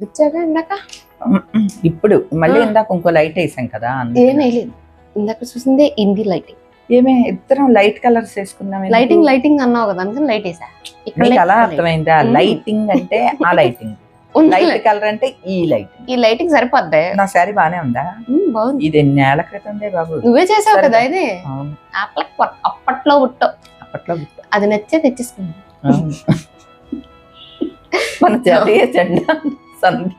ఇచ్చాక ఇందాక ఇప్పుడు మళ్ళీ. ఇందాక ఇంకో లైట్ వేసాం కదా అందుకని. ఏం వేయలేదు ఇందాక చూసిందే ఇంది లైటింగ్ ఏమే ఇద్దరం లైట్ కలర్స్ వేసుకున్నాం? లైటింగ్ లైటింగ్ అన్నావు కదా అందుకని లైట్ వేసా ఇక్కడ అలా లేదు. అర్థమైందా. లైటింగ్ అంటే ఆ లైటింగ్ లైట్. కలర్ అంటే ఈ లైటింగ్ ఈ లైటింగ్ సరిపోద్ది నా శారీ బానే ఉందా బాగుంది ఇది ఎన్నేళ్ళ క్రితందే బాబు నువ్వే చేసావు. కదా ఇది అప్పట్లో పుట్టు అప్పట్లో గుర్తు. అది నచ్చే అవును. మన జాతీయ జెండా సంధ్య.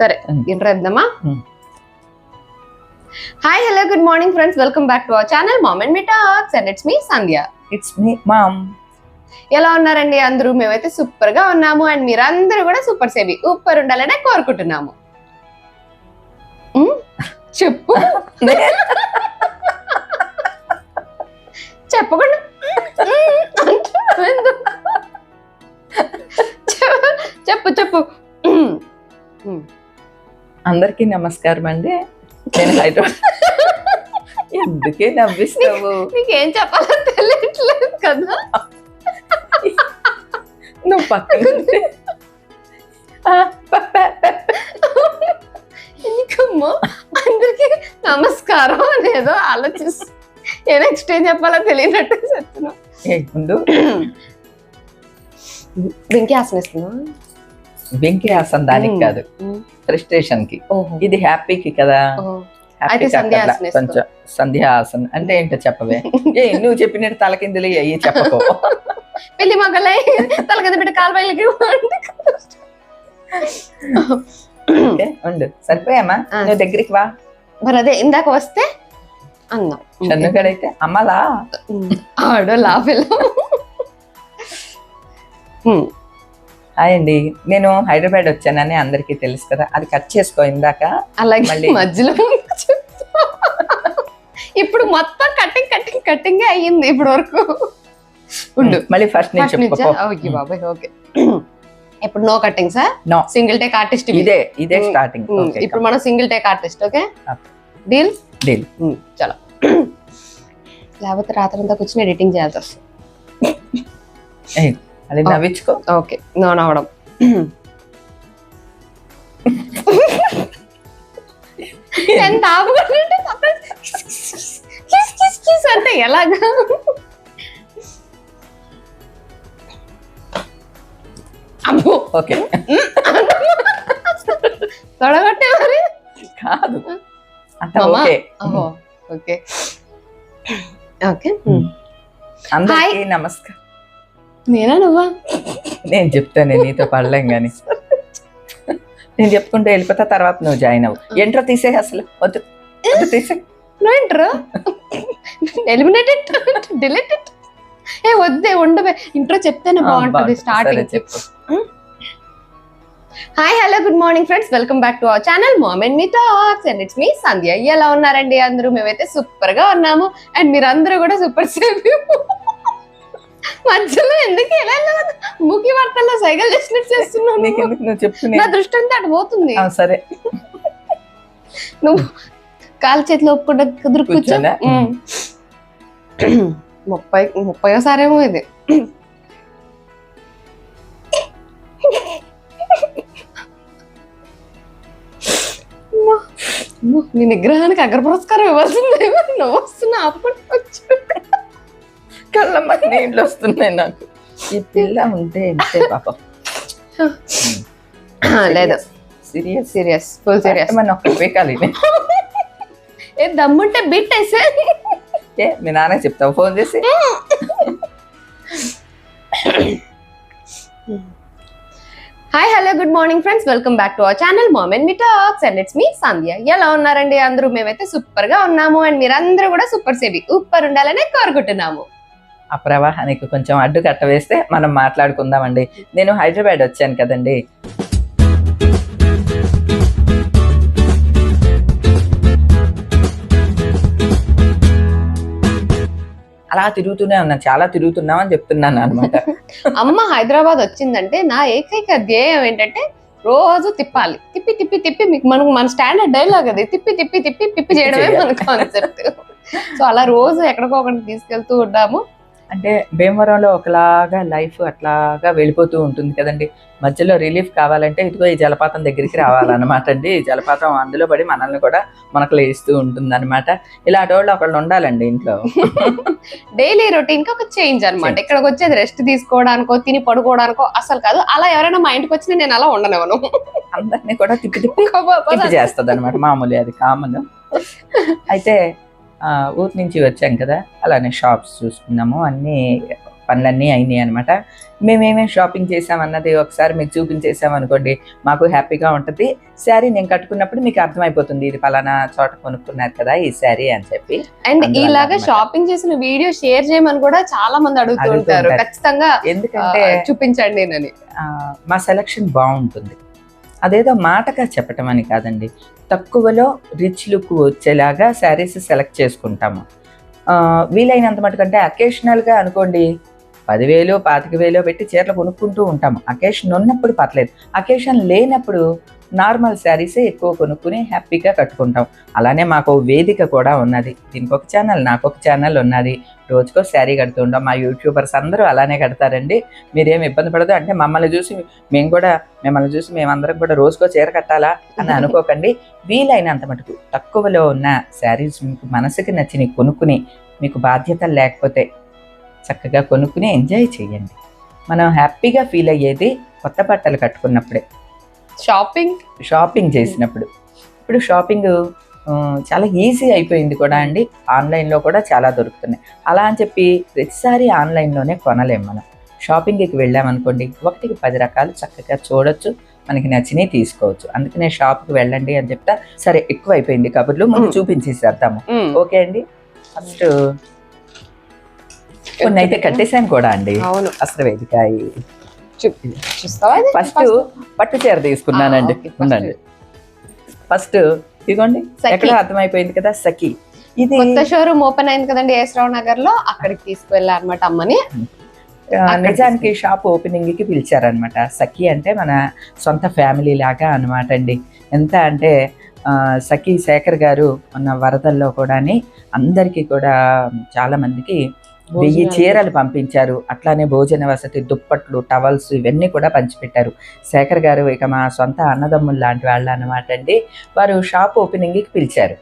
సరే ఉమ్. ఇంటర్ వేద్దామా ఉమ్. Hi hello good morning friends welcome back to our channel mom and me talks and it's me Sandhya it's me mom ఎలా ఉన్నారండి అందరూ? మేమైతే సూపర్గా ఉన్నాము అండ్ మీరందరూ కూడా సూపర్ సేవి సూపర్ ఉండాలనే కోరుకుంటున్నాము. చెప్పు. చెప్పకుండా? చెప్పు, చెప్పు. అందరికీ నమస్కారం అండి. నేను హైదరాబాద్. ఎందుకే నవ్విస్తావు? నీకేం చెప్పాలో తెలియట్లేదు కదా. నువ్వు పక్కన ఎందుకమ్మా? అందరికి నమస్కారం అనేదో ఆలోచిస్తూ ఏ నెక్స్ట్ ఏం చెప్పాలో తెలియనట్టు చెప్తున్నా ఏ, ముందు. వెంకీ ఆసనిస్తున్నా వెంకీ హాసన్ దానికి కాదు. ఫ్రస్ట్రేషన్కి. ఇది హ్యాపీకి కదా. కొంచెం సంధ్యాసన్ అంటే ఏంటో చెప్పవే. ఏ నువ్వు చెప్పినట్టు తలకిందులు అయ్యి చెప్పకో. పెళ్ళి మొగలై తల కింద పెట్టి కాలు బయలకి ఓకే, ఉండు. సరిపోయామా. నువ్వు దగ్గరికి వా. మరి అదే ఇందాక వస్తే అందాం షన్నుగడైతే అమ్మలా? ఆడో లాఫెలో హాయ్ అండి. నేను హైదరాబాద్ వచ్చానని అందరికీ తెలుసు కదా. అది కట్ చేసుకో ఇందాక. అలాగే మళ్ళీ. మధ్యలో. ఇప్పుడు మొత్తం కటింగ్ కటింగ్ కటింగ్ అయ్యింది ఇప్పుడు వరకు ఉండు. మళ్ళీ ఫస్ట్ నుంచా? ఓకే బాబాయ్ ఓకే. ఇప్పుడు no cutting sir No. Single take artist ఇదే ఇదే స్టార్టింగ్ ఇప్పుడు మనం single take artist okay. Deal Deal. చలో. లేకపోతే రాత్రి అంతా కూర్చొని ఎడిటింగ్ చేయాల్సి వస్తుంది. అది నవ్వించుకో. ఓకే. నో నవ్వడం. ఎంత ఆపుకుంటుంటే అంటే ఎలాగా? అబ్బో. ఓకే. తొడగొట్టే మరి? కాదు. ఓకే. ఓకే. ఓకే. అందరికీ నమస్కారం. నేనా నువ్వా? నేను చెప్తాను నీతో పడలేం కానీ నేను చెప్పుకుంటే వెళ్ళిపోతా తర్వాత నువ్వు జాయిన్ అవ్వు. ఎంట్రో తీసే అసలు వద్దు. వద్దు తీసే నో ఇంట్రో ఎలిమినేటెడ్ డిలీటెడ్ ఏ వద్దే ఉండవే. ఇంట్రో చెప్తేనే బాగుంటుంది స్టార్టింగ్ చెప్పు. Hi hello good morning friends welcome back to our channel mom and me talks and it's me Sandhya ఎలా ఉన్నారండి అందరూ? మేమైతే సూపర్గా ఉన్నాము. అండ్ మీరందరూ కూడా సూపర్ సేఫ్ మధ్యలో ఎందుకు ఎలా? ముఖి వార్తల్లో సైకిల్ చేసినట్టు చేస్తున్నావు నువ్వు. నీకెందుకు నువ్వు చెప్పు నా దృష్టి అంతా అటు పోతుంది. సరే. నువ్వు కాలు చేతిలో ఒప్పుకుండా కుదురు కూర్చో. కూర్చోనా? ముప్పై ముప్పయోసారేమో ఇది. నీ నిగ్రహానికి అగ్ర పురస్కారం ఇవ్వాల్సిందేమో నువ్వు వస్తున్నా అప్పుడు కళ్ళమ్మ నీళ్ళు వస్తున్నాయి నాకు. ఈ పిల్ల ఉంటే ఇంతే పాపం. లేదు. సీరియస్ సీరియస్ ఫుల్ సీరియస్ మన ఒక్క పీకాలి ఏ దమ్ముంటే బిట్ వేసే. ఏ మీ నాన్న చెప్తావు ఫోన్ చేసి. Hi hello good morning friends welcome back to our channel mom and me talks and it's me Sandhya ఎలా ఉన్నారండి అందరూ? మేమైతే సూపర్గా ఉన్నాము. అండ్ మీరందరూ కూడా సూపర్ సేవి సూపర్ ఉండాలని కోరుకుంటున్నాము. ఆ ప్రవాహానికి కొంచెం అడ్డు కట్ట వేస్తే మనం మాట్లాడుకుందామండి. నేను హైదరాబాద్ వచ్చాను కదండి. అలా తిరుగుతూనే ఉన్నాను. చాలా తిరుగుతున్నాం అని చెప్తున్నాను అనమాట అమ్మ హైదరాబాద్ వచ్చిందంటే నా ఏకైక ధ్యేయం ఏంటంటే రోజు తిప్పాలి. తిప్పి తిప్పి తిప్పి మీకు మనకు మన స్టాండర్డ్ డైలాగ్ అది. తిప్పి తిప్పి తిప్పి పిప్పి చేయడమే మన కాన్సెప్ట్ సో అలా రోజు ఎక్కడికో ఒకటి తీసుకెళ్తూ ఉంటాము. అంటే భీమవరంలో ఒకలాగా లైఫ్ అట్లాగా వెళ్ళిపోతూ ఉంటుంది కదండి. మధ్యలో రిలీఫ్ కావాలంటే ఇదిగో ఈ జలపాతం దగ్గరికి రావాలన్నమాట అండి. ఈ జలపాతం అందులో పడి మనల్ని కూడా మనకు లేస్తూ ఉంటుంది అనమాట ఇలాంటి వాళ్ళు ఒకళ్ళు ఉండాలండి ఇంట్లో. డైలీ రొటీన్కి ఒక చేంజ్ Change. ఇక్కడికి వచ్చేది రెస్ట్ తీసుకోవడానికో తిని పడుకోవడానికో అసలు కాదు. అలా ఎవరైనా మా ఇంటికి వచ్చినా నేను అలా ఉండనివ్వను. అందరినీ కూడా తిప్పి తిప్పి చేస్తుంది అనమాట మామూలు అది కామన్. అయితే ఊరి నుంచి వచ్చాం కదా అలానే షాప్స్ చూసుకున్నాము అన్ని పనులన్నీ అయినాయి అనమాట మేమేమేమి షాపింగ్ చేసామన్నది ఒకసారి మీకు చూపించేసాం అనుకోండి మాకు హ్యాపీగా ఉంటుంది. శారీ నేను కట్టుకున్నప్పుడు మీకు అర్థమైపోతుంది ఇది పలానా చోట కొనుక్కున్నారు కదా ఈ శారీ అని చెప్పి. అండ్ ఇలాగా. షాపింగ్ చేసిన వీడియో షేర్ చేయమని కూడా చాలా మంది అడుగుతూ అడుగుతూ ఉంటారు. ఉంటారు. ఖచ్చితంగా ఎందుకంటే చూపించండి అని ఆ, మా సెలక్షన్ బాగుంటుంది. అదేదో మాటగా చెప్పటం అని కాదండి తక్కువలో రిచ్ లుక్ వచ్చేలాగా శారీస్ సెలెక్ట్ చేసుకుంటాము. వీలైనంత మటుకంటే అకేషనల్గా అనుకోండి పదివేలు పాతిక వేలు పెట్టి చీరలు కొనుక్కుంటూ ఉంటాము అకేషన్ ఉన్నప్పుడు పర్లేదు. అకేషన్ లేనప్పుడు నార్మల్ శారీసే ఎక్కువ కొనుక్కుని హ్యాపీగా కట్టుకుంటాం. అలానే మాకు వేదిక కూడా ఉన్నది. దీనికి ఒక ఛానల్ నాకు ఒక ఛానల్ ఉన్నది. రోజుకో శారీ కడుతుంటాం మా యూట్యూబర్స్ అందరూ అలానే కడతారండి. మీరేం ఇబ్బంది పడదు. అంటే మమ్మల్ని చూసి మేము కూడా మిమ్మల్ని చూసి మేమందరం కూడా రోజుకో చీర కట్టాలా అని అనుకోకండి. వీలైనంత మటుకు తక్కువలో ఉన్న శారీస్ మీకు మనసుకి నచ్చిన కొనుక్కుని మీకు బాధ్యత లేకపోతే చక్కగా కొనుక్కుని ఎంజాయ్ చేయండి. మనం హ్యాపీగా ఫీల్ అయ్యేది కొత్త బట్టలు కట్టుకున్నప్పుడే. షాపింగ్? షాపింగ్ చేసినప్పుడు. ఇప్పుడు షాపింగ్ చాలా ఈజీ అయిపోయింది కూడా అండి. ఆన్లైన్లో కూడా చాలా దొరుకుతున్నాయి. అలా అని చెప్పి ప్రతిసారి ఆన్లైన్లోనే కొనలేం మనం. షాపింగ్కి వెళ్ళామనుకోండి ఒకటికి పది రకాలు చక్కగా చూడొచ్చు మనకి నచ్చినవి తీసుకోవచ్చు. అందుకనే షాప్కి వెళ్ళండి అని చెప్తా సరే ఎక్కువ అయిపోయింది కబుర్లు ముందు మ్. చూపించేసేద్దాము. ఓకే అండి. ఫస్ట్ కొన్ని అయితే కట్టేశాను కూడా అండి. అవును. అసలు వేదిక? ఫస్ట్ పట్టు చీర తీసుకున్నానండి. ఉండండి. ఫస్ట్ ఇదిగోండి. ఎక్కడ అర్థమైపోయింది కదా? సఖి. ఇది కొత్త షోరూమ్ ఓపెన్ అయింది కదండి ఏసరావు నగర్లో అక్కడికి తీసుకువెళ్ళారు అనమాట అమ్మని నిజానికి షాప్ ఓపెనింగ్కి పిలిచారనమాట సఖి అంటే మన సొంత ఫ్యామిలీ లాగా అనమాట అండి. ఎంత అంటే సఖి శేఖర్ గారు ఉన్న వరదల్లో కూడాని అందరికీ కూడా చాలా మందికి వెయ్యి. చీరలు పంపించారు. అట్లానే భోజన వసతి దుప్పట్లు టవల్స్ ఇవన్నీ కూడా పంచిపెట్టారు. శేఖర్ గారు ఇక మా సొంత అన్నదమ్ములు లాంటి వాళ్ళు అనమాట అండి. వారు షాప్ ఓపెనింగ్కి పిలిచారు.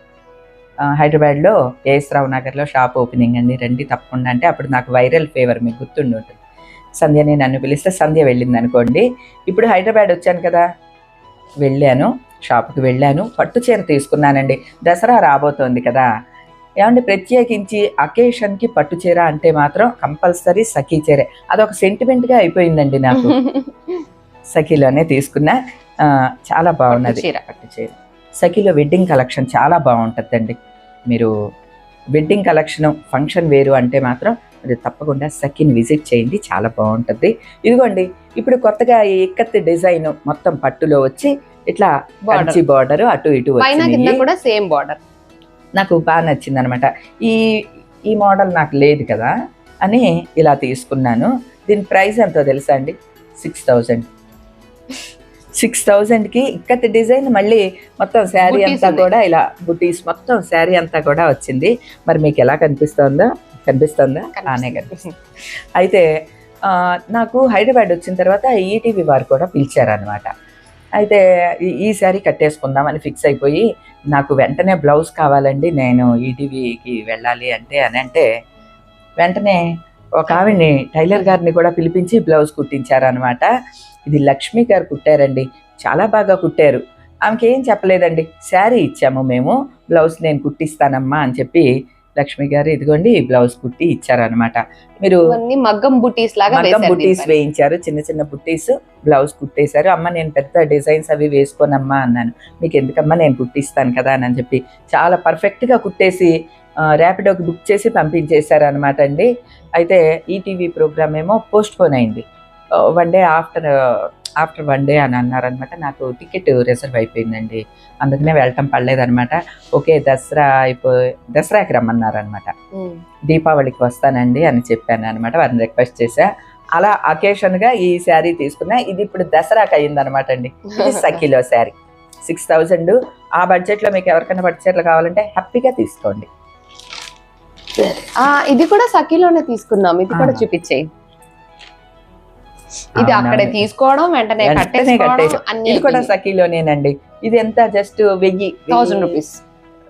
హైదరాబాద్లో ఏఎస్రావు నగర్లో షాప్ ఓపెనింగ్ అండి. రండి తప్పకుండా అంటే అప్పుడు నాకు వైరల్ ఫేవర్ మీకు గుర్తుండి ఉంటుంది. సంధ్యని నన్ను పిలిస్తే సంధ్య వెళ్ళింది అనుకోండి. ఇప్పుడు హైదరాబాద్ వచ్చాను కదా. వెళ్ళాను షాప్కి వెళ్ళాను. పట్టు చీర తీసుకున్నానండి. దసరా రాబోతోంది కదా. ఏమంటే ప్రత్యేకించి అకేషన్కి పట్టు చీర అంటే మాత్రం కంపల్సరీ సఖీ చీరే. అదొక సెంటిమెంట్గా అయిపోయిందండి నాకు. సఖీలోనే తీసుకున్నా చాలా బాగున్నది. చీర. పట్టు చీర. సఖీలో వెడ్డింగ్ కలెక్షన్ చాలా బాగుంటుందండి. మీరు వెడ్డింగ్ కలెక్షన్ ఫంక్షన్ వేరు అంటే మాత్రం మీరు తప్పకుండా సఖీని విజిట్ చేయండి చాలా బాగుంటుంది. ఇదిగోండి ఇప్పుడు కొత్తగా ఈ ఇక్కత్ డిజైన్ మొత్తం పట్టులో వచ్చి ఇట్లా బార్డర్ అటు ఇటు కూడా సేమ్ బార్డర్ నాకు బాగా నచ్చింది అనమాట ఈ ఈ మోడల్ నాకు లేదు కదా అని ఇలా తీసుకున్నాను. దీని ప్రైస్ ఎంతో తెలుసా అండి? Six thousand. సిక్స్ థౌజండ్కి ఇక్కత డిజైన్ మళ్ళీ మొత్తం శారీ అంతా. కూడా ఇలా బుటీస్ మొత్తం శారీ అంతా కూడా వచ్చింది. మరి మీకు ఎలా కనిపిస్తుందో కనిపిస్తుందా? బాగానే కనిపిస్తుంది. అయితే నాకు హైదరాబాద్ వచ్చిన తర్వాత ఈటీవీ వారు కూడా పిలిచారనమాట. అయితే ఈ- ఈ శారీ కట్టేసుకుందామని ఫిక్స్ అయిపోయి నాకు వెంటనే బ్లౌజ్ కావాలండి నేను ఈటీవీకి వెళ్ళాలి అంటే అని అంటే వెంటనే ఒక ఆవిడ్ని టైలర్ గారిని కూడా పిలిపించి బ్లౌజ్ కుట్టించారనమాట ఇది లక్ష్మి గారు కుట్టారండి చాలా బాగా కుట్టారు. ఆమెకి ఏం చెప్పలేదండి శారీ ఇచ్చాము మేము బ్లౌజ్ నేను కుట్టిస్తానమ్మా అని చెప్పి లక్ష్మి గారు ఇదిగోండి ఈ బ్లౌజ్ కుట్టి ఇచ్చారనమాట మీరు మగ్గం బుటీస్ లాగా మగ్గం బుట్టీస్. వేయించారు చిన్న చిన్న బుట్టీస్ బ్లౌజ్ కుట్టేశారు. అమ్మ నేను పెద్ద డిజైన్స్ అవి వేసుకోనమ్మా అన్నాను. మీకు ఎందుకమ్మా నేను కుట్టిస్తాను కదా అని చెప్పి చాలా పర్ఫెక్ట్గా కుట్టేసి ర్యాపిడోకి బుక్ చేసి పంపించేశారు అనమాట అండి. అయితే ఈటీవీ ప్రోగ్రామ్ ఏమో పోస్ట్ పోన్ అయింది. One day after after one day అని అన్నారనమాట. నాకు టికెట్ రిజర్వ్ అయిపోయిందండి. అందుకనే వెళ్ళటం పడలేదనమాట. ఓకే దసరా అయిపోయి దసరాకి రమ్మన్నారనమాట. దీపావళికి వస్తానండి అని చెప్పాను అనమాట వారిని రిక్వెస్ట్ చేశా. అలా అకేషన్గా ఈ శారీ తీసుకున్నా. ఇది ఇప్పుడు దసరాకి అయ్యింది అనమాట అండి. ఇది సఖీలో శారీ. Six thousand. ఆ బడ్జెట్లో మీకు ఎవరికైనా చీరలు కావాలంటే హ్యాపీగా తీసుకోండి. ఇది కూడా సఖీలోనే తీసుకున్నాం ఇది కూడా. చూపించేయి. ఇది. అక్కడే తీసుకోవడం వెంటనే కట్టేసుకోవడం కట్టేసి- అన్ని ఇది కూడా సఖీలోనేనండి. ఇది ఎంత? జస్ట్ వెయ్యి థౌసండ్ రూపీస్.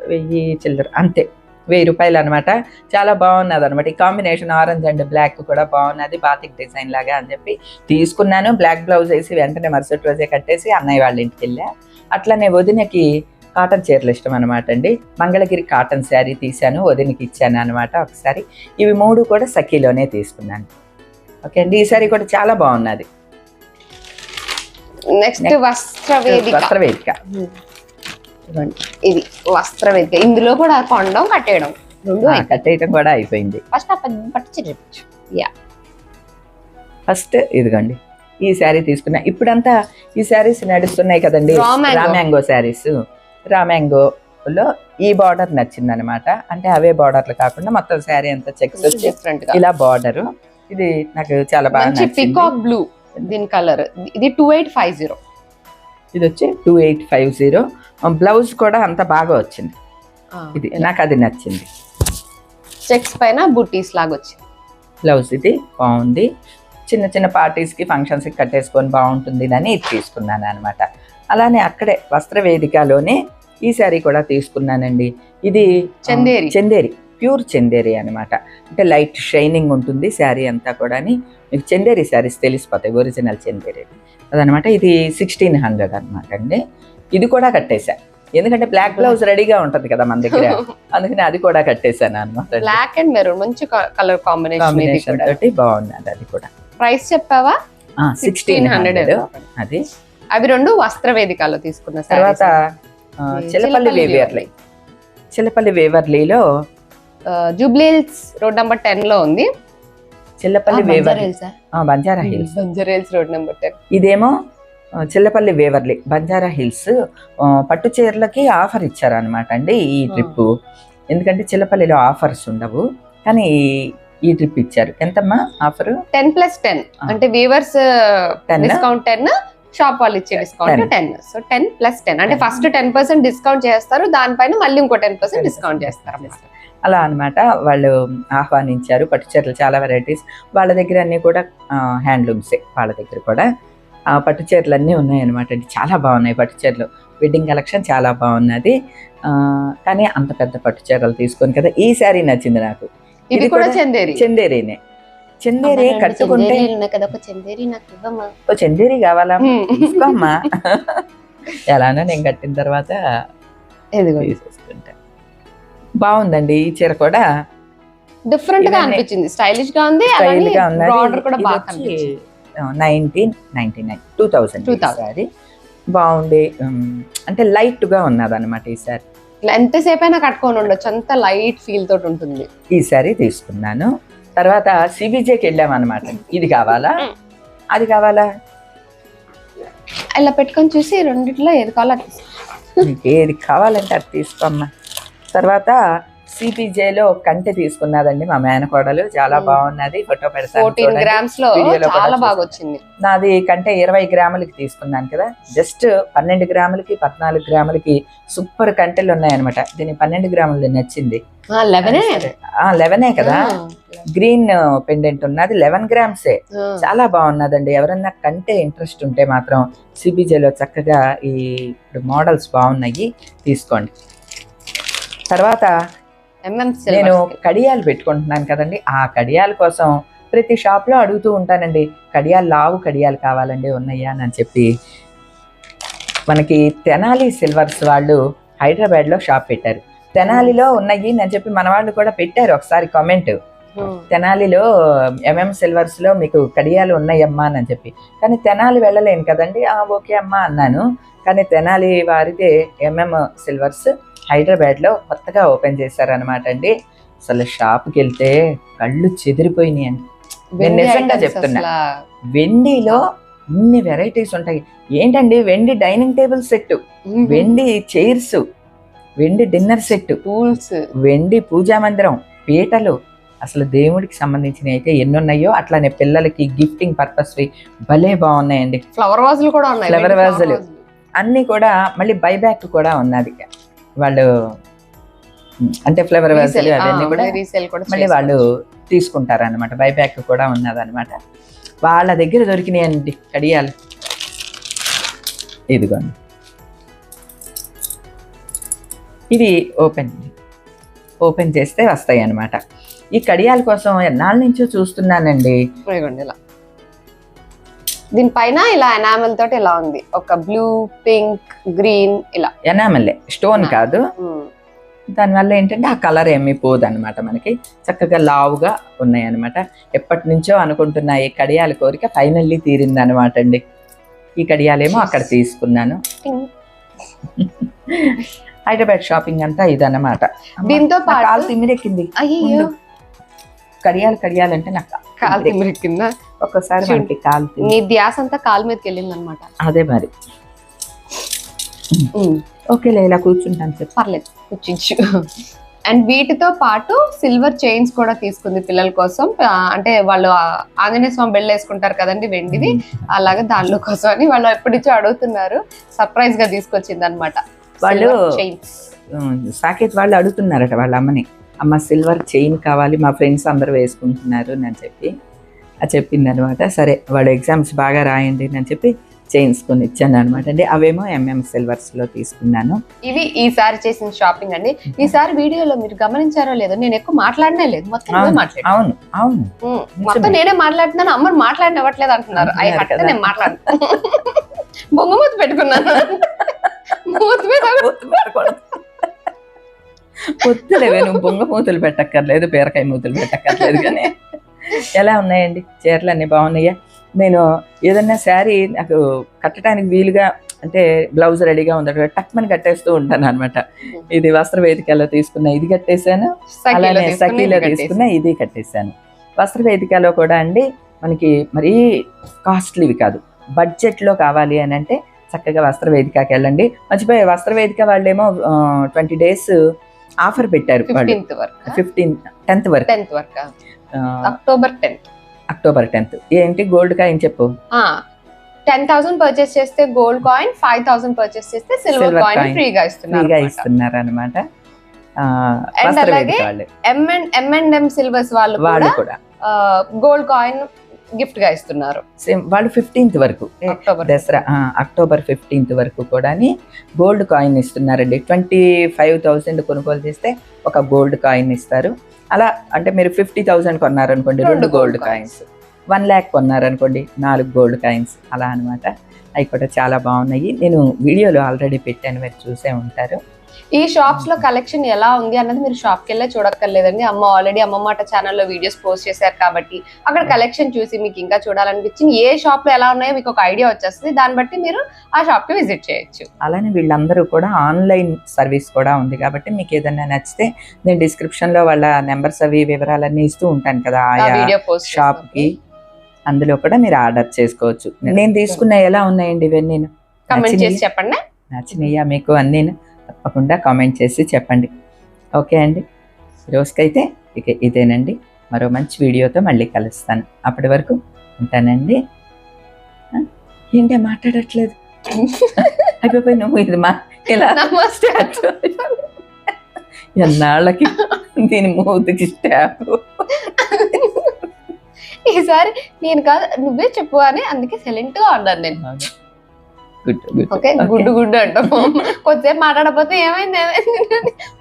వెయ్యి చిల్లర అంతే. వెయ్యి రూపాయలు అనమాట చాలా బాగున్నది అనమాట ఈ కాంబినేషన్ ఆరెంజ్ అండ్ బ్లాక్ కూడా బాగున్నది బాతిక్ డిజైన్ లాగా అని చెప్పి తీసుకున్నాను. బ్లాక్ బ్లౌజ్ వేసి వెంటనే మరుసటి రోజే కట్టేసి అన్నయ్య వాళ్ళ ఇంటికి వెళ్ళా. అట్లనే వదినకి కాటన్ చీరలు ఇష్టం అనమాట అండి. మంగళగిరి కాటన్ శారీ తీశాను వదినకి ఇచ్చాను అనమాట ఒకసారి. ఇవి మూడు కూడా సఖీలోనే తీసుకున్నాను. ఓకే అండి. ఈ సారీ కూడా చాలా బాగున్నది. నెక్స్ట్. వస్త్ర వేదిక వస్త్రవేదిక. ఇదిగోండి. ఇది వస్త్ర వేదిక ఇందులో కూడా కొండం కట్టేయడం. రెండు కూడా అయిపోయింది. ఫస్ట్ ఆ పెద్ద పట్టు చూపించు. ఫస్ట్ ఇదిగోండి. ఈ శారీ తీసుకున్నా. ఇప్పుడంతా ఈ శారీస్ నడుస్తున్నాయి కదండి. రామ్యాంగో శారీస్ రామ్యాంగోలో ఈ బార్డర్ నచ్చింది అనమాట అంటే అవే బార్డర్లు కాకుండా మొత్తం శారీ అంతా చెక్స్ ఇలా బార్డర్. ఇది నాకు చాలా బాగా పికాక్ బ్లూ దీని కలర్ ఇది టూ ఎయిట్ ఫైవ్ జీరో ఇది వచ్చి two eight five zero blouse కూడా అంత బాగా వచ్చింది. ఇది నాకు అది నచ్చింది. చెక్స్ పైన బుటీస్ లాగా వచ్చింది. బ్లౌజ్ ఇది బాగుంది. చిన్న చిన్న పార్టీస్కి ఫంక్షన్స్కి కట్టేసుకొని బాగుంటుంది అని ఇది తీసుకున్నాను అనమాట అలానే అక్కడే వస్త్ర వేదికలోనే ఈ శారీ కూడా తీసుకున్నానండి. ఇది చందేరి. చందేరి. ప్యూర్ చందేరి అనమాట అంటే లైట్ షైనింగ్ ఉంటుంది శారీ అంతా కూడా మీకు చందేరి శారీస్ తెలిసిపోతాయి ఒరిజినల్ చందేరి. అదనమాట ఇది సిక్స్టీన్ హండ్రెడ్ అనమాట అండి. ఇది కూడా కట్టేశా. ఎందుకంటే బ్లాక్ బ్లౌజ్ రెడీగా ఉంటది కదా మన దగ్గర. అందుకని అది కూడా కట్టేశాను అనమాట బ్లాక్ అండ్ మెరూన్ మంచి కలర్ కాంబినేషన్ తోటి బాగున్నది అది కూడా. ప్రైస్ చెప్పావా? సిక్స్టీన్ హండ్రెడ్ అది. అవి రెండు వస్త్ర వేదికలో తీసుకున్న తర్వాత చిలపల్లి వేవర్లీ. చిలపల్లి వేవర్లీలో జూబ్లీ హిల్స్ రోడ్ నెంబర్ టెన్లో ఉంది. Chillapalli Banjara Hills Banjara Hills. Road number ten. ఇదేమో చిల్లపల్లి వేవర్లీ బంజారా హిల్స్. పట్టు చీరలకి ఆఫర్ ఇచ్చారనమాట అండి ఈ ట్రిప్ ఎందుకంటే చిల్లపల్లిలో ఆఫర్స్ ఉండవు. కానీ ఈ- ట్రిప్ ఇచ్చారు. ఎంతమ్మా ఆఫర్? Ten plus ten. అంటే వీవర్స్ 10? డిస్కౌంట్ టెన్ షాప్ వాళ్ళు ఇచ్చే discount 10. Ten. So ten plus ten. అంటే 10. ఫస్ట్ టెన్ పర్సెంట్ డిస్కౌంట్ చేస్తారు. దానిపైన మళ్ళీ ఇంకో టెన్ పర్సెంట్ డిస్కౌంట్ చేస్తారు. అలా అన్నమాట. వాళ్ళు ఆహ్వానించారు. పట్టు చీరలు చాలా వెరైటీస్ వాళ్ళ దగ్గర అన్నీ కూడా హ్యాండ్లూమ్సే వాళ్ళ దగ్గర కూడా. ఆ పట్టు చీరలు అన్నీ ఉన్నాయి అనమాట అండి. చాలా బాగున్నాయి పట్టు చీరలు వెడ్డింగ్ కలెక్షన్ చాలా బాగున్నది. ఆ, కానీ అంత పెద్ద పట్టు చీరలు తీసుకొని కదా. ఈ శారీ నచ్చింది నాకు. ఇది కూడా చందేరి. చందేరీనే. చందేరి కట్టుకుంటే ఓ చందేరి కావాలా. తీసుకోమ్మా. ఎలానో నేను కట్టిన తర్వాత ఇదిగోండి తీసేసుకుంటా. బాగుందండి ఈ చీర కూడా. డిఫరెంట్గా అనిపించింది. స్టైలిష్గా ఉంది స్టైల్గా బార్డర్ కూడా బాగా nineteen ninety nine two thousand 2000. Sorry. బాగుంది అంటే లైట్గా ఉన్నది అనమాట ఈ సారీ. ఎంతసేపు అయినా కట్టుకొని ఉండొచ్చు అంత లైట్ ఫీల్ తోటి ఉంటుంది. ఈ సారీ తీసుకున్నాను. తర్వాత సిబిజేకి వెళ్ళామన్నమాట. ఇది కావాలా. అది కావాలా? ఇలా పెట్టుకొని చూసి రెండిట్లో ఏది కావాలో ఏది కావాలంటే అది తీసుకోమ్మా తర్వాత సిపిజేలో కంటె తీసుకున్నదండి మా మేనకోడలు. చాలా. బాగున్నది. ఫోటో పెడతాను. గ్రామ్స్లో చాలా బాగా. వచ్చింది నాది కంటే ఇరవై గ్రాములకి తీసుకున్నాను కదా. జస్ట్ పన్నెండు గ్రాములకి పద్నాలుగు గ్రాములకి సూపర్ కంటెలు ఉన్నాయన్నమాట. దీని పన్నెండు గ్రాములు నచ్చింది. లెవెనే? కదా. గ్రీన్ పెండెంట్ ఉన్నది. లెవెన్ గ్రామ్సే. చాలా బాగున్నదండి. ఎవరన్నా కంటే ఇంట్రెస్ట్ ఉంటే మాత్రం సిబిజేలో చక్కగా ఈ మోడల్స్ బాగున్నాయి. తీసుకోండి. తర్వాత నేను కడియాలు పెట్టుకుంటున్నాను కదండి. ఆ కడియాల కోసం ప్రతి షాప్లో అడుగుతూ ఉంటానండి. కడియాలు లావు కడియాలు కావాలండి ఉన్నాయా అని చెప్పి. మనకి తెనాలి సిల్వర్స్ వాళ్ళు హైదరాబాద్లో షాప్ పెట్టారు. తెనాలిలో ఉన్నాయి అని చెప్పి మన వాళ్ళు కూడా పెట్టారు ఒకసారి కామెంట్ తెనాలిలో ఎంఎం సిల్వర్స్లో మీకు కడియాలు ఉన్నాయమ్మా అని చెప్పి. కానీ తెనాలి వెళ్ళలేను కదండి. ఆ ఓకే అమ్మా అన్నాను. కానీ తెనాలి వారిదే ఎంఎం సిల్వర్స్ హైదరాబాద్లో కొత్తగా ఓపెన్ చేశారనమాట అండి. అసలు షాప్కి వెళ్తే కళ్ళు చెదిరిపోయినాయి అండి. నేను నిజంగా చెప్తున్నా. వెండిలో ఇన్ని వెరైటీస్ ఉంటాయి. ఏంటండి? వెండి డైనింగ్ టేబుల్ సెట్ వెండి చైర్స్ వెండి డిన్నర్ సెట్ టూల్స్ వెండి పూజా మందిరం పీటలు అసలు దేవుడికి సంబంధించినవి అయితే ఎన్ని ఉన్నాయో అట్లానే పిల్లలకి గిఫ్టింగ్ పర్పస్ భలే బాగున్నాయండి. ఫ్లవర్ వాజులు కూడా ఉన్నాయి. Flower వెండి vases. లు. అన్నీ కూడా మళ్ళీ బైబ్యాక్ కూడా ఉన్నది. వాళ్ళు అంటే ఫ్లవర్ వేసలు అవన్నీ కూడా మళ్ళీ వాళ్ళు తీసుకుంటారు అనమాట బైబ్యాక్ కూడా ఉన్నదన్నమాట. వాళ్ళ దగ్గర దొరికినాయండి కడియాలు. ఇదిగోండి. ఇవి ఓపెన్ ఓపెన్ చేస్తే వస్తాయి అన్నమాట ఈ కడియాల కోసం ఎన్నాళ్ళ నుంచో చూస్తున్నానండి. ఇలా. దీనిపైన ఇలా ఎనామెల్ తోటి ఇలా ఉంది. ఒక బ్లూ పింక్ గ్రీన్ ఇలా. ఎనామల్లే స్టోన్ ఆ. కాదు. ఉమ్. దానివల్ల ఏంటంటే ఆ కలర్ ఏమీ పోదు అనమాట మనకి. చక్కగా లావుగా ఉన్నాయి అనమాట ఎప్పటి నుంచో అనుకుంటున్న ఈ కడియాల కోరిక ఫైనల్లీ తీరింది అనమాట అండి. ఈ కడియాలేమో అక్కడ తీసుకున్నాను. హైదరాబాద్ షాపింగ్ అంతా ఇదన్నమాట. దీంతో కాలు పాటు తిమ్మిరెక్కింది. అయ్యో. కడియాలు కడియాలంటే నాకు కాలు. తిమ్మిరెక్కిందా? ఒక్కసారి. మనకి కాలు నీ ధ్యాస అంతా కాలు మీదకి వెళ్ళింది అనమాట అదే మరి. ఓకే ఇలా కూర్చుంటాను చెప్పు. పర్లేదు కూర్చుంచు. అండ్ వీటితో పాటు సిల్వర్ చైన్స్ కూడా తీసుకుంది పిల్లల కోసం. అంటే వాళ్ళు ఆంజనేయ స్వామి బెల్ వేసుకుంటారు కదండి వెండిది. అలాగే దానిలో కోసం అని వాళ్ళు ఎప్పటి నుంచో అడుగుతున్నారు. సర్ప్రైజ్గా తీసుకొచ్చింది అనమాట వాళ్ళు సాకేత్ వాళ్ళు అడుగుతున్నారట వాళ్ళ అమ్మని. అమ్మ సిల్వర్ చైన్ కావాలి మా ఫ్రెండ్స్ అందరూ వేసుకుంటున్నారు అని చెప్పి అది చెప్పింది అనమాట సరే వాడు ఎగ్జామ్స్ బాగా రాయండి అని చెప్పి చైన్స్ కొని ఇచ్చాను అనమాట అండి అవేమో ఎంఎం సిల్వర్స్లో తీసుకున్నాను. ఇవి ఈసారి చేసిన షాపింగ్ అండి. ఈసారి వీడియోలో మీరు గమనించారో లేదో నేను ఎక్కువ మాట్లాడనే లేదు. మొత్తం అవును అవును మొత్తం నేనే మాట్లాడుతున్నాను. అమ్మని మాట్లాడినవ్వట్లేదు అంటున్నారు. అవి హట్ట కదా. నేను పెట్టుకున్నాను. మూత మీద పొత్తులేవే నువ్వు బొంగ మూతలు పెట్టక్కర్లేదు బీరకాయ మూతలు పెట్టక్కర్లేదు కానీ ఎలా ఉన్నాయండి? చీరలు అన్నీ బాగున్నాయా? నేను ఏదన్నా శారీ నాకు కట్టడానికి వీలుగా అంటే బ్లౌజ్ రెడీగా ఉంది టక్మని కట్టేస్తూ ఉంటాను అనమాట ఇది వస్త్ర వేదికలో తీసుకున్న ఇది కట్టేశాను అలానే సఖీలో తీసుకున్న ఇది కట్టేశాను. వస్త్ర వేదికలో కూడా అండి మనకి మరీ కాస్ట్లీవి కాదు. బడ్జెట్లో కావాలి అని అంటే చక్కగా వస్త్ర వేదికకి వెళ్ళండి. మర్చిపోయే వస్త్ర వేదిక వాళ్ళేమో ట్వంటీ డేస్ ఆఫర్ పెట్టారు ఫిఫ్టీన్త్ టెన్త్ వరకు. టెన్త్ వరకు అక్టోబర్ టెన్త్. October tenth. ఏంటి గోల్డ్ కాయిన్ చెప్పు. టెన్ థౌసండ్ పర్చేస్ చేస్తే gold coin five thousand purchase చేస్తే సిల్వర్ కాయిన్. ఫ్రీగా ఇస్తున్నారు ఫ్రీగా ఇస్తున్నారు అనమాట అలాగే and M and M silvers వాళ్ళు కూడా గోల్డ్ కాయిన్ గిఫ్ట్గా ఇస్తున్నారు. సేమ్ వాళ్ళు ఫిఫ్టీన్త్ వరకు. అక్టోబర్. దసరా అక్టోబర్ ఫిఫ్టీన్త్ వరకు కూడా గోల్డ్ కాయిన్ ఇస్తున్నారండి. ట్వంటీ ఫైవ్ థౌసండ్ కొనుగోలు చేస్తే ఒక గోల్డ్ కాయిన్ ఇస్తారు. అలా అంటే మీరు ఫిఫ్టీ థౌసండ్ కొన్నారనుకోండి రెండు గోల్డ్ కాయిన్స్. వన్ ల్యాక్ కొన్నారనుకోండి నాలుగు గోల్డ్ కాయిన్స్. అలా అన్నమాట అవి కూడా చాలా బాగున్నాయి. నేను వీడియోలో ఆల్రెడీ పెట్టాను మీరు చూసే ఉంటారు. ఈ షాప్స్లో కలెక్షన్ ఎలా ఉంది అన్నది మీరు షాప్కి వెళ్ళే చూడక్కర్లేదండి. అమ్మ ఆల్రెడీ అమ్మ మాట ఛానల్లో వీడియోస్ పోస్ట్ చేశారు కాబట్టి. అక్కడ కలెక్షన్ చూసి మీకు ఇంకా చూడాలనిపించింది. ఏ షాప్లో ఎలా ఉన్నాయో మీకు ఒక ఐడియా వచ్చేస్తుంది. దాన్ని బట్టి మీరు ఆ షాప్కి విజిట్ చేయొచ్చు. అలానే వీళ్ళందరూ కూడా ఆన్లైన్ సర్వీస్ కూడా ఉంది కాబట్టి మీకు ఏదైనా నచ్చితే నేను డిస్క్రిప్షన్లో వాళ్ళ నెంబర్స్ అవి వివరాలన్నీ ఇస్తూ ఉంటాను కదా వీడియో పోస్ట్ షాప్కి. అందులో కూడా మీరు ఆర్డర్ చేసుకోవచ్చు. నేను తీసుకున్న ఎలా ఉన్నాయండి ఇవన్నీ? కమెంట్ చేసి చెప్పండి. నచ్చినాయా మీకు అన్నీ తప్పకుండా కామెంట్ చేసి చెప్పండి. ఓకే అండి. రోజుకైతే ఇక ఇదేనండి. మరో మంచి వీడియోతో మళ్ళీ కలుస్తాను. అప్పటి వరకు ఉంటానండి? ఏంటి మాట్లాడట్లేదు? అయిపోయి నువ్వు ఇది మా ఇలా ఎన్నాళ్ళకి దీని మూతికి స్టాప్? ఈసారి నేను కాదు నువ్వే చెప్పు అని అందుకే సైలెంట్గా ఉన్నాను నేను. ఓకే గుడ్డు గుడ్డు అంటాము కొద్దిసేపు మాట్లాడకపోతే ఏమైంది?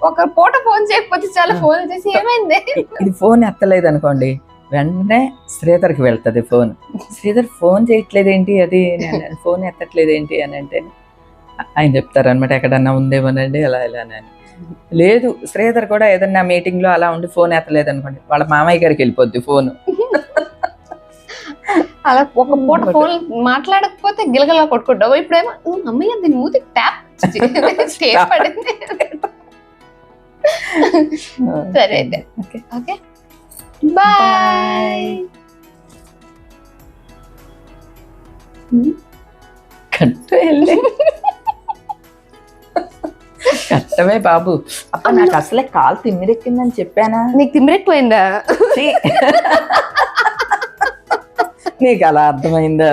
ఒక పూట ఫోన్ చేయకపోతే చాలా ఫోన్ చేసి ఏమైంది? ఇది ఫోన్ ఎత్తలేదు అనుకోండి. వెంటనే శ్రీధర్కి వెళ్తుంది ఫోన్. శ్రీధర్ ఫోన్ చేయట్లేదు ఏంటి అది ఫోన్ ఎత్తట్లేదు ఏంటి అని అంటే ఆయన చెప్తారు అనమాట ఎక్కడన్నా ఉందేమోనండి అలా ఇలా అని. లేదు శ్రీధర్ కూడా ఏదన్నా మీటింగ్లో అలా ఉండి ఫోన్ ఎత్తలేదు అనుకోండి వాళ్ళ మామయ్య గారికి వెళ్ళిపోద్ది ఫోన్. అలా ఒక పూట ఫోన్ మాట్లాడకపోతే గిలగలా కొట్టుకుంటావు. ఇప్పుడేమో "ఉమ్, అమ్మయ్య దీని మూతి ట్యాప్ పడింది. సరే అయితే. ఓకే. బాయ్ కట్టు వెళ్ళి. కట్టమే బాబు. అప్ప నాకు అసలే కాలు తిమ్మిరెక్కిందని చెప్పానా? నీకు తిమ్మిరెక్కిపోయిందా. నీకు అలా అర్థమైందా